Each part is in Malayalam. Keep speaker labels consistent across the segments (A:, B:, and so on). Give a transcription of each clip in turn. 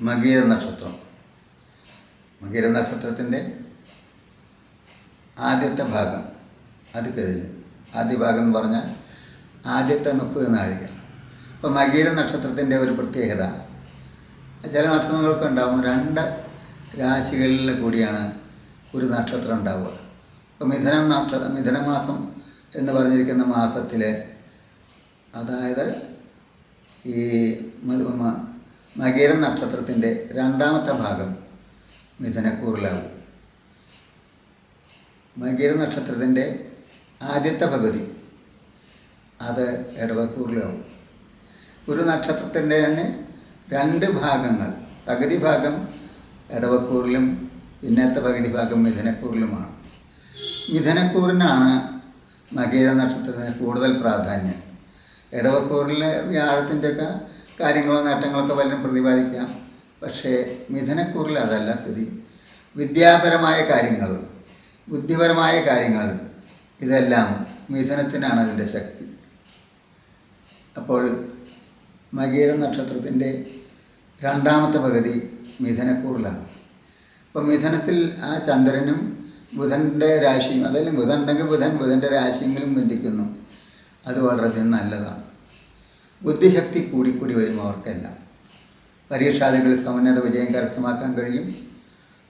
A: മകീര നക്ഷത്രം. മകീര നക്ഷത്രത്തിന്റെ ആദ്യത്തെ ഭാഗം അത് കഴിഞ്ഞു. ആദ്യ ഭാഗം എന്ന് പറഞ്ഞാൽ ആദ്യത്തെ മുപ്പത് നാഴിക അപ്പോൾ മകീര നക്ഷത്രത്തിന്റെ ഒരു പ്രത്യേകത. ചില നക്ഷത്രങ്ങളൊക്കെ ഉണ്ടാവും. രണ്ട് രാശികളിൽ കൂടിയാണ് ഒരു നക്ഷത്രം ഉണ്ടാവുക. ഇപ്പോൾ മിഥുനം നക്ഷത്രം മിഥുനമാസം എന്ന് പറഞ്ഞിരിക്കുന്ന മാസത്തിൽ അതായത് ഈ മകീര നക്ഷത്രത്തിന്റെ രണ്ടാമത്തെ ഭാഗം മിഥുനക്കൂറിലാവും മകീര നക്ഷത്രത്തിന്റെ ആദ്യത്തെ പകുതി അത് ഇടവക്കൂറിലാവും ഒരു നക്ഷത്രത്തിന്റെ തന്നെ രണ്ട് ഭാഗങ്ങൾ പകുതി ഭാഗം ഇടവക്കൂറിലും പിന്നത്തെ പകുതി ഭാഗം മിഥുനക്കൂറിലുമാണ്. മിഥുനക്കൂറിനാണ് മകീര നക്ഷത്രത്തിന് കൂടുതൽ പ്രാധാന്യം. ഇടവക്കൂറിലെ വ്യാഴത്തിന്റെയൊക്കെ കാര്യങ്ങളോ നേട്ടങ്ങളൊക്കെ വല്ലതും പ്രതിപാദിക്കാം. പക്ഷേ മിഥുനക്കൂറിൽ അതല്ല സ്ഥിതി. വിദ്യാപരമായ കാര്യങ്ങൾ ബുദ്ധിപരമായ കാര്യങ്ങൾ ഇതെല്ലാം മിഥുനത്തിനാണ് അതിന്റെ ശക്തി. അപ്പോൾ മകീര നക്ഷത്രത്തിന്റെ രണ്ടാമത്തെ പകുതി മിഥുനക്കൂറിലാണ്. അപ്പോൾ മിഥുനത്തിൽ ആ ചന്ദ്രനും ബുധന്റെ രാശിയും അതല്ല ബുധൻ ഉണ്ടെങ്കിൽ ബുധൻ ബുധന്റെ രാശിയെങ്കിലും ബന്ധിക്കുന്നു. അത് വളരെയധികം നല്ലതാണ്. ബുദ്ധിശക്തി കൂടിക്കൂടി വരും അവർക്കെല്ലാം. പരീക്ഷാദികൾ സമന്നത വിജയം കരസ്ഥമാക്കാൻ കഴിയും.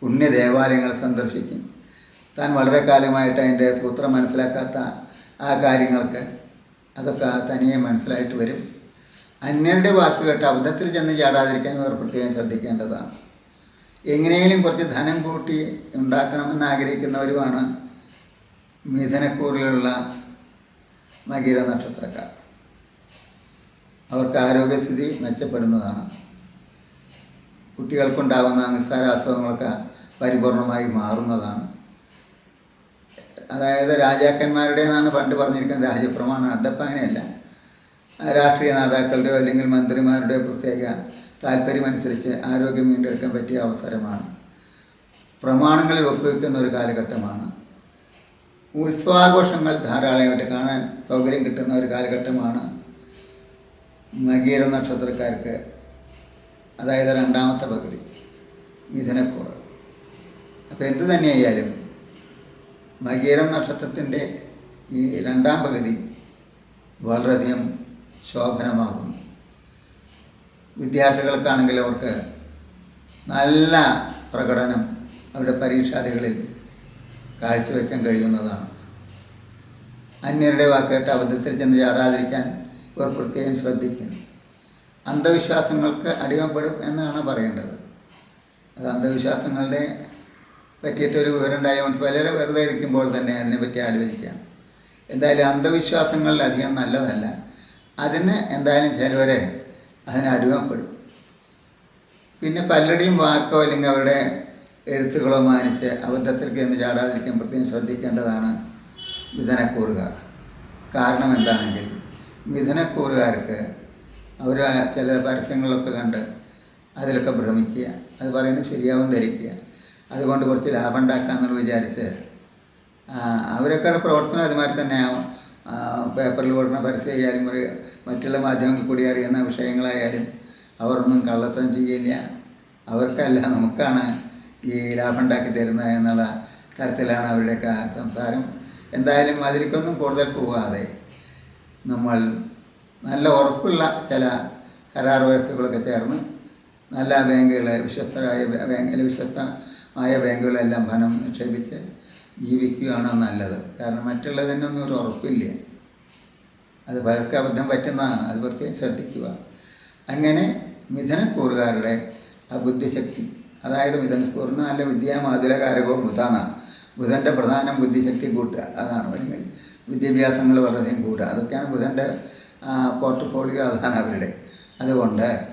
A: പുണ്യ ദേവാലയങ്ങൾ സന്ദർശിക്കും. താൻ വളരെ കാലമായിട്ട് അതിന്റെ സൂത്രം മനസ്സിലാക്കാത്ത ആ കാര്യങ്ങൾക്ക് അതൊക്കെ തനിയെ മനസ്സിലായിട്ട് വരും. അന്യരുടെ വാക്ക് അബദ്ധത്തിൽ ചെന്ന് ചാടാതിരിക്കാൻ ഇവർ പ്രത്യേകം ശ്രദ്ധിക്കേണ്ടതാണ്. എങ്ങനെയും കുറച്ച് ധനം കൂട്ടി ഉണ്ടാക്കണമെന്ന് ആഗ്രഹിക്കുന്നവരുമാണ് മിഥനക്കൂറിലുള്ള മകീര നക്ഷത്രക്കാർ. അവർക്ക് ആരോഗ്യസ്ഥിതി മെച്ചപ്പെടുന്നതാണ്. കുട്ടികൾക്കുണ്ടാകുന്ന നിസ്സാര അസുഖങ്ങളൊക്കെ പരിപൂർണമായി മാറുന്നതാണ്. അതായത് രാജാക്കന്മാരുടെ എന്നാണ് പണ്ട് പറഞ്ഞിരിക്കുന്നത് അങ്ങനെയല്ല. ആ രാഷ്ട്രീയ നേതാക്കളുടെയോ അല്ലെങ്കിൽ മന്ത്രിമാരുടെയോ പ്രത്യേക താല്പര്യമനുസരിച്ച് ആരോഗ്യം വീണ്ടെടുക്കാൻ പറ്റിയ അവസരമാണ്. പ്രമാണങ്ങളിൽ ഒപ്പുവെക്കുന്ന ഒരു കാലഘട്ടമാണ്. ഉത്സവാഘോഷങ്ങൾ ധാരാളമായിട്ട് കാണാൻ സൗകര്യം കിട്ടുന്ന ഒരു കാലഘട്ടമാണ് മകീര നക്ഷത്രക്കാർക്ക് അതായത് രണ്ടാമത്തെ പകുതി മിഥുനക്കുറവ് അപ്പോൾ എന്തു തന്നെയായാലും മകീരം നക്ഷത്രത്തിന്റെ ഈ രണ്ടാം പകുതി വളരെയധികം ശോഭനമാകുന്നു. വിദ്യാർത്ഥികൾക്കാണെങ്കിൽ അവർക്ക് നല്ല പ്രകടനം അവരുടെ പരീക്ഷാദികളിൽ കാഴ്ചവെക്കാൻ കഴിയുന്നതാണ്. അന്യരുടെ വാക്കേട്ട് അബദ്ധത്തിൽ ചെന്ന് ചാടാതിരിക്കാൻ ഇവർ പ്രത്യേകം ശ്രദ്ധിക്കണം. അന്ധവിശ്വാസങ്ങൾക്ക് അടിമപ്പെടും എന്നാണ് പറയേണ്ടത്. അത് അന്ധവിശ്വാസങ്ങളുടെ പറ്റിയിട്ടൊരു വിവരമുണ്ടായ മനസ്സ് വളരെ വെറുതെ ഇരിക്കുമ്പോൾ തന്നെ അതിനെപ്പറ്റി ആലോചിക്കാം. എന്തായാലും അന്ധവിശ്വാസങ്ങളിൽ അധികം നല്ലതല്ല. അതിന് എന്തായാലും ചിലവരെ അതിന് അടിമപ്പെടും. പിന്നെ പലരുടെയും വാക്കോ അല്ലെങ്കിൽ അവരുടെ എഴുത്തുകളോ മാനിച്ച് അബദ്ധത്തിൽ ചെന്ന് ചാടാതിരിക്കാൻ പ്രത്യേകം ശ്രദ്ധിക്കേണ്ടതാണ് വിതനക്കൂറുകാർ കാരണം എന്താണെങ്കിൽ മിഥുനക്കൂറുകാർക്ക് അവർ ചില പരസ്യങ്ങളൊക്കെ കണ്ട് അതിലൊക്കെ ഭ്രമിക്കുക. അത് പറയുന്നത് ശരിയാവും ധരിക്കുക. അതുകൊണ്ട് കുറച്ച് ലാഭം ഉണ്ടാക്കാമെന്ന് വിചാരിച്ച് അവരൊക്കെ പ്രവർത്തനം അതുമാതിരി തന്നെ ആവും. ആ, പേപ്പറിൽ കൊടുക്കുന്ന പരസ്യം ആയാലും ഒരു മറ്റുള്ള മാധ്യമങ്ങളിൽ കൂടി അറിയുന്ന വിഷയങ്ങളായാലും അവരൊന്നും കള്ളത്തരം ചെയ്യില്ല. അവർക്കല്ല നമുക്കാണ് ഈ ലാഭം ഉണ്ടാക്കി തരുന്നത് എന്നുള്ള തരത്തിലാണ് അവരുടെയൊക്കെ സംസാരം. എന്തായാലും അതിലേക്കൊന്നും കൂടുതൽ പോകാതെ നമ്മൾ നല്ല ഉറപ്പുള്ള ചില കരാർ വ്യവസ്ഥകളൊക്കെ ചേർന്ന് നല്ല ബാങ്കുകളെ വിശ്വസ്തരായ ബാങ്കിലെ വിശ്വസ്തമായ ബാങ്കുകളെല്ലാം പണം നിക്ഷേപിച്ച് ജീവിക്കുകയാണ് നല്ലത്. കാരണം മറ്റുള്ളതിനൊന്നും ഒരു ഉറപ്പില്ല. അത് പലർക്ക് അബദ്ധം പറ്റുന്നതാണ്. അത് പ്രത്യേകം ശ്രദ്ധിക്കുക. അങ്ങനെ മിഥനക്കൂറുകാരുടെ ആ ബുദ്ധിശക്തി അതായത് മിഥനക്കൂറിന് നല്ല വിദ്യാമാതുലകാരകവും ബുധാനാണ് ബുധന്റെ പ്രധാനം ബുദ്ധിശക്തി കൂട്ടുക അതാണ്. അല്ലെങ്കിൽ വിദ്യാഭ്യാസങ്ങൾ വളരെയും കൂടുക. അതൊക്കെയാണ് ബുധന്റെ പോർട്ട്ഫോളിയോ അതാണ് അവരുടെ. അതുകൊണ്ട്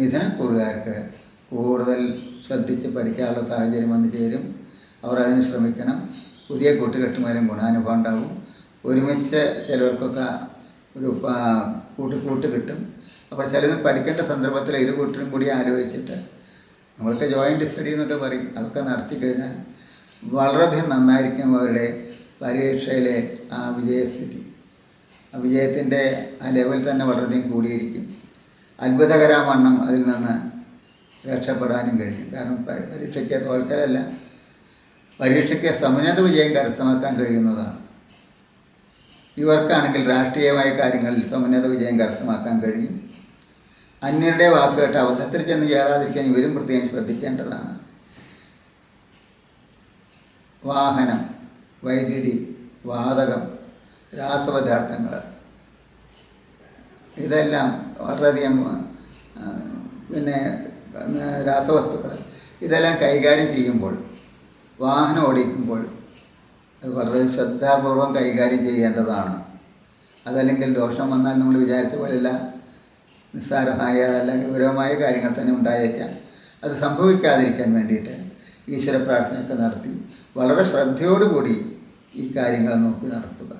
A: മിഥനക്കൂറുകാർക്ക് കൂടുതൽ ശ്രദ്ധിച്ച് പഠിക്കാനുള്ള സാഹചര്യം വന്നു ചേരും. അവർ അതിന് ശ്രമിക്കണം. പുതിയ കൂട്ടുകെട്ടുമാരും ഗുണാനുഭവം ഉണ്ടാവും ഒരുമിച്ച് ചിലവർക്കൊക്കെ ഒരു കൂട്ട് കൂട്ട് കിട്ടും. അപ്പോൾ ചിലത് പഠിക്കേണ്ട സന്ദർഭത്തിൽ ഇരു കൂട്ടരും കൂടി ആലോചിച്ചിട്ട് നമ്മൾക്ക് ജോയിന്റ് സ്റ്റഡി എന്നൊക്കെ പറയും. അതൊക്കെ നടത്തി കഴിഞ്ഞാൽ വളരെയധികം നന്നായിരിക്കും അവരുടെ പരീക്ഷയിലെ ആ വിജയസ്ഥിതി. ആ വിജയത്തിന്റെ ആ ലെവൽ തന്നെ വളരെയധികം കൂടിയിരിക്കും. അത്ഭുതകരവണ്ണം അതിൽ നിന്ന് രക്ഷപ്പെടാനും കഴിയും. കാരണം പരീക്ഷയ്ക്ക് തോൽക്കലല്ല. പരീക്ഷയ്ക്ക് സമുന്നത വിജയം കരസ്ഥമാക്കാൻ കഴിയുന്നതാണ്. ഇവർക്കാണെങ്കിൽ രാഷ്ട്രീയമായ കാര്യങ്ങളിൽ സമുന്നത വിജയം കരസ്ഥമാക്കാൻ കഴിയും. അന്യരുടെ വാക്ക് കേട്ട് അബദ്ധത്തിൽ ചെന്ന് ചേരാതിരിക്കാൻ ഇവരും പ്രത്യേകം ശ്രദ്ധിക്കേണ്ടതാണ്. വാഹനം വൈദ്യുതി വാതകം രാസപദാർത്ഥങ്ങൾ. ഇതെല്ലാം വളരെയധികം പിന്നെ രാസവസ്തുക്കൾ. ഇതെല്ലാം കൈകാര്യം ചെയ്യുമ്പോൾ വാഹനം ഓടിക്കുമ്പോൾ അത് വളരെ ശ്രദ്ധാപൂർവം കൈകാര്യം ചെയ്യേണ്ടതാണ്. അതല്ലെങ്കിൽ ദോഷം വന്നാൽ നമ്മൾ വിചാരിച്ച പോലെയല്ല നിസ്സാരമായ അല്ലെങ്കിൽ ഗൗരവമായ കാര്യങ്ങൾ തന്നെ ഉണ്ടായേക്കാം. അത് സംഭവിക്കാതിരിക്കാൻ വേണ്ടിയിട്ട് ഈശ്വര പ്രാർത്ഥനയൊക്കെ നടത്തി വളരെ ശ്രദ്ധയോടുകൂടി ഈ കാര്യങ്ങൾ നോക്കി നടത്തുക.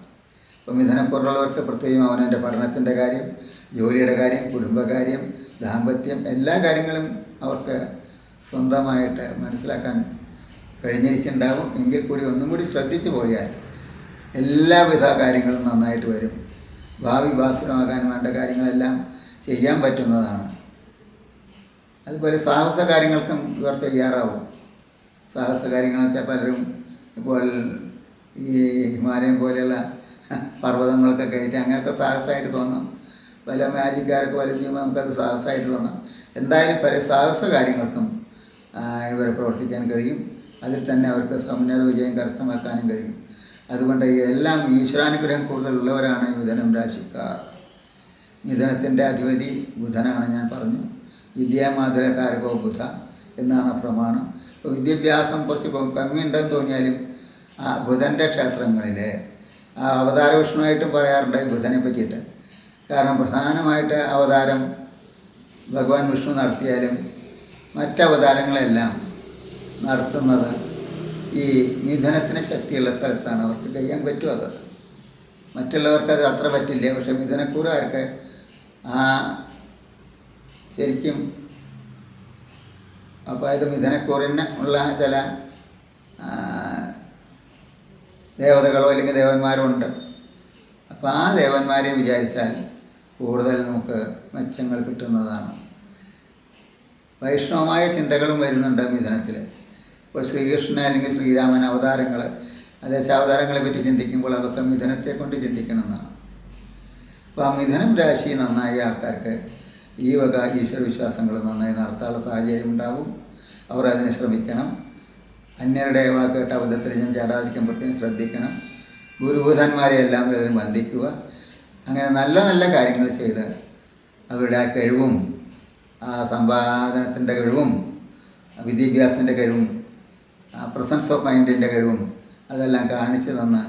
A: ഇപ്പം മിഥുനക്കുറവുള്ളവർക്ക് പ്രത്യേകം അവനവന്റെ പഠനത്തിന്റെ കാര്യം ജോലിയുടെ കാര്യം കുടുംബകാര്യം ദാമ്പത്യം എല്ലാ കാര്യങ്ങളും അവർക്ക് സ്വന്തമായിട്ട് മനസ്സിലാക്കാൻ കഴിഞ്ഞിരിക്കുന്നുണ്ടാവും. എങ്കിൽ കൂടി ഒന്നും കൂടി ശ്രദ്ധിച്ചു പോയാൽ എല്ലാവിധ കാര്യങ്ങളും നന്നായിട്ട് വരും. ഭാവി ഭാസുരമാകാൻ വേണ്ട കാര്യങ്ങളെല്ലാം ചെയ്യാൻ പറ്റുന്നതാണ്. അതുപോലെ സാഹസ കാര്യങ്ങൾക്കും ഇവർ തയ്യാറാവും. സാഹസ കാര്യങ്ങൾ വെച്ചാൽ പലരും ഇപ്പോൾ ഈ ഹിമാലയം പോലെയുള്ള പർവതങ്ങളൊക്കെ കയറ്റി അങ്ങനെയൊക്കെ സാഹസമായിട്ട് തോന്നാം. പല മാജിക്കാരൊക്കെ വലം ചെയ്യുമ്പോൾ നമുക്കത് സാഹസമായിട്ട് തോന്നാം. എന്തായാലും പല സാഹസ കാര്യങ്ങൾക്കും ഇവർ പ്രവർത്തിക്കാൻ കഴിയും. അതിൽ തന്നെ അവർക്ക് സമുന്നത വിജയം കരസ്ഥമാക്കാനും കഴിയും. അതുകൊണ്ട് എല്ലാം ഈശ്വരാനുഗ്രഹം കൂടുതലുള്ളവരാണ് മിഥുനം രാശിക്കാർ. മിഥുനത്തിന്റെ അധിപതി ബുധനാണ് ഞാൻ പറഞ്ഞു. വിദ്യാമാതുരകാരകോ ബുധ എന്നാണ് പ്രമാണം. വിദ്യാഭ്യാസം കുറച്ച് കമ്മിയുണ്ടെന്ന് തോന്നിയാലും ബുധന്റെ ക്ഷേത്രങ്ങളിൽ അവതാര വിഷ്ണുവായിട്ടും പറയാറുണ്ട് ബുധനെ പറ്റിയിട്ട്. കാരണം പ്രധാനമായിട്ട് അവതാരം ഭഗവാൻ വിഷ്ണു നടത്തിയാലും മറ്റവതാരങ്ങളെല്ലാം നടത്തുന്നത് ഈ മിഥുനത്തിന് ശക്തിയുള്ള സ്ഥലത്താണ്. അവർക്ക് ചെയ്യാൻ പറ്റും അത്. മറ്റുള്ളവർക്ക് അത് അത്ര പറ്റില്ല. പക്ഷെ മിഥുനക്കൂറുകാർക്ക് ആ ശരിക്കും അപ്പോൾ ഇത് മിഥുനക്കൂറിന് ഉള്ള ചില ദേവതകളോ അല്ലെങ്കിൽ ദേവന്മാരോ ഉണ്ട്. അപ്പോൾ ആ ദേവന്മാരെ വിചാരിച്ചാൽ കൂടുതൽ നമുക്ക് മെച്ചങ്ങൾ കിട്ടുന്നതാണ്. വൈഷ്ണവമായ ചിന്തകളും വരുന്നുണ്ട് മിഥുനത്തിൽ. ഇപ്പോൾ ശ്രീകൃഷ്ണൻ അല്ലെങ്കിൽ ശ്രീരാമൻ അവതാരങ്ങൾ അത് ദശാവതാരങ്ങളെ പറ്റി ചിന്തിക്കുമ്പോൾ അതൊക്കെ മിഥുനത്തെ കൊണ്ട് ചിന്തിക്കണം എന്നാണ് അപ്പോൾ ആ മിഥുനം രാശി നന്നായ ആൾക്കാർക്ക് ഈ വക ഈശ്വരവിശ്വാസങ്ങൾ നന്നായി നടത്താനുള്ള സാഹചര്യം ഉണ്ടാവും. അവർ അതിനെ ശ്രമിക്കണം. അന്യരുടെ വാക്കേട്ട അബദ്ധത്തിൽ ഞാൻ ചാടാതിരിക്കാൻ പ്രത്യേകം ശ്രദ്ധിക്കണം. ഗുരുഭൂതന്മാരെ എല്ലാം വന്ദിക്കുക. അങ്ങനെ നല്ല നല്ല കാര്യങ്ങൾ ചെയ്ത് അവരുടെ ആ കഴിവും ആ സമ്പാദനത്തിന്റെ കഴിവും വിദ്യാഭ്യാസത്തിന്റെ കഴിവും ആ പ്രസൻസ് ഓഫ് മൈൻഡിന്റെ കഴിവും അതെല്ലാം കാണിച്ചു തന്ന്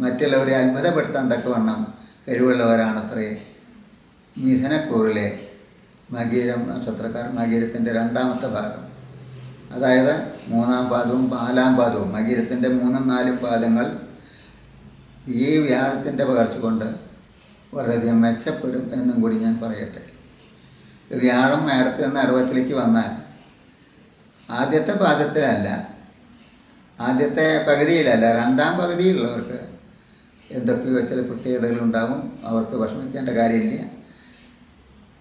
A: മറ്റുള്ളവരെ അത്ഭുതപ്പെടുത്താൻ തക്കവണ്ണം കഴിവുള്ളവരാണത്രേ. മിഥനക്കൂറിലെ മകീരം നക്ഷത്രക്കാർ മകീരത്തിന്റെ രണ്ടാമത്തെ ഭാഗം. അതായത് മൂന്നാം പാദവും നാലാം പാദവും മകീരത്തിന്റെ മൂന്നും നാലും പാദങ്ങൾ ഈ വ്യാഴത്തിന്റെ പകർച്ച കൊണ്ട് വളരെയധികം മെച്ചപ്പെടും എന്നും കൂടി ഞാൻ പറയട്ടെ. വ്യാഴം മേടത്തിൽ നിന്ന് അടവത്തിലേക്ക് വന്നാൽ ആദ്യത്തെ പാദത്തിലല്ല ആദ്യത്തെ പകുതിയിലല്ല രണ്ടാം പകുതിയിലുള്ളവർക്ക് എന്തൊക്കെയോ ചില പ്രത്യേകതകളുണ്ടാവും അവർക്ക് വിഷമിക്കേണ്ട കാര്യമില്ല.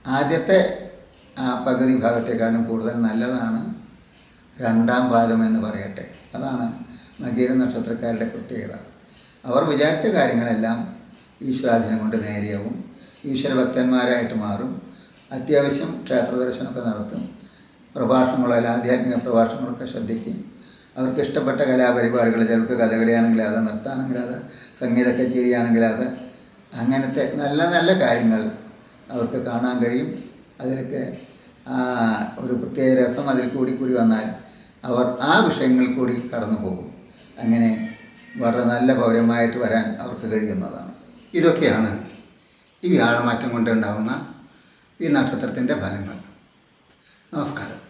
A: ആദ്യത്തെ ആ പകുതി ഭാഗത്തേക്കാളും കൂടുതൽ നല്ലതാണ്. രണ്ടാം പാദം എന്ന് പറയട്ടെ. അതാണ് മകീര നക്ഷത്രക്കാരുടെ പ്രത്യേകത. അവർ വിചാരിച്ച കാര്യങ്ങളെല്ലാം ഈശ്വരാധീനം കൊണ്ട് നേരെയാവും ഈശ്വരഭക്തന്മാരായിട്ട് മാറും. അത്യാവശ്യം ക്ഷേത്ര ദർശനമൊക്കെ നടത്തും. പ്രഭാഷണങ്ങളോ അല്ല ആധ്യാത്മിക പ്രഭാഷണങ്ങളൊക്കെ ശ്രദ്ധിക്കും. അവർക്ക് ഇഷ്ടപ്പെട്ട കലാപരിപാടികൾ ചിലർക്ക് കഥകളിയാണെങ്കിൽ അത് നൃത്താണെങ്കിൽ അത് സംഗീത കച്ചേരിയാണെങ്കിൽ അത് അങ്ങനത്തെ നല്ല നല്ല കാര്യങ്ങൾ അവർക്ക് കാണാൻ കഴിയും. അതിലൊക്കെ ഒരു പ്രത്യേക രസം അതിൽ കൂടി കൂടി വന്നാൽ അവർ ആ വിഷയങ്ങൾ കൂടി കടന്നു പോകും. അങ്ങനെ വളരെ നല്ല പൗരമായിട്ട് വരാൻ അവർക്ക് കഴിയുന്നതാണ്. ഇതൊക്കെയാണ് ഈ വ്യാഴമാറ്റം കൊണ്ടുണ്ടാകുന്ന ഈ നക്ഷത്രത്തിന്റെ ഫലങ്ങൾ. നമസ്കാരം.